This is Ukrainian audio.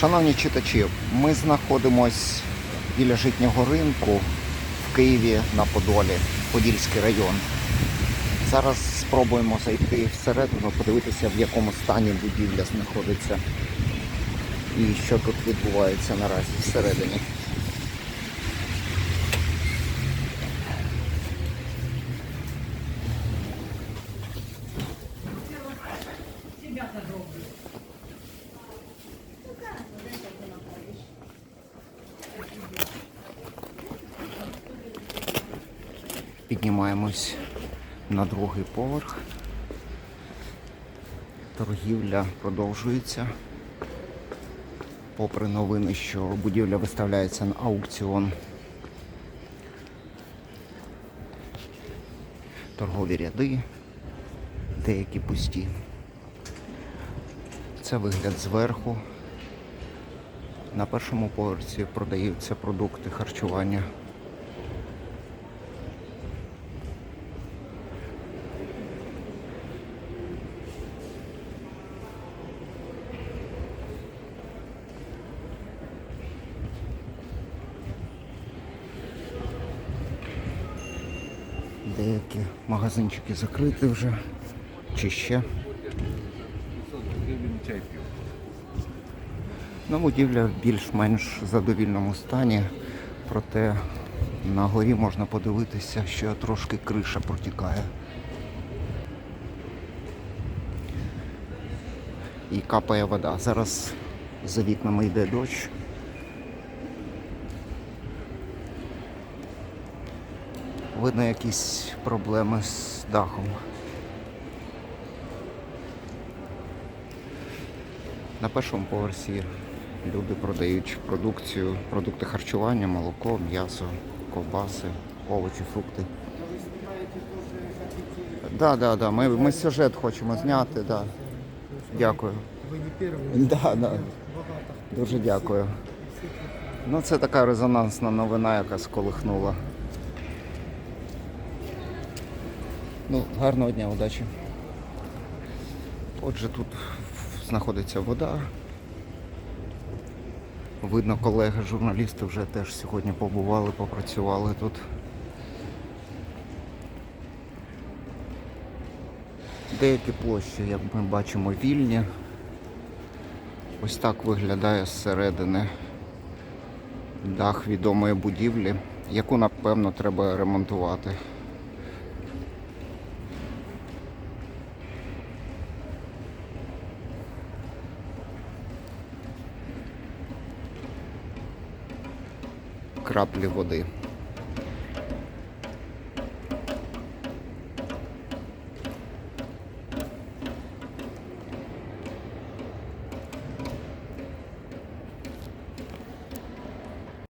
Шановні читачі, ми знаходимось біля житнього ринку в Києві на Подолі, Подільський район. Зараз спробуємо зайти всередину, подивитися, в якому стані будівля знаходиться і що тут відбувається наразі всередині. Піднімаємось на другий поверх. Торгівля продовжується. Попри новини, що будівля виставляється на аукціон. Торгові ряди, деякі пусті. Це вигляд зверху. На першому поверсі продаються продукти харчування. Деякі магазинчики закриті вже. Чи ще. Ну, будівля в більш-менш задовільному стані, проте на горі можна подивитися, що трошки криша протікає. І капає вода. Зараз за вікнами йде дощ. Видно якісь проблеми з дахом. На першому поверсі люди продають продукцію, продукти харчування, молоко, м'ясо, ковбаси, овочі, фрукти. Да, да, да. Ми, ми сюжет хочемо зняти, да. Дякую. Да, да. Дуже дякую. Ну, це така резонансна новина, яка сколихнула. Ну, гарного дня, удачі. Отже, тут знаходиться вода. Видно, колеги, журналісти вже теж сьогодні побували, попрацювали тут. Деякі площі, як ми бачимо, вільні. Ось так виглядає зсередини дах відомої будівлі, яку напевно треба ремонтувати. Краплі води.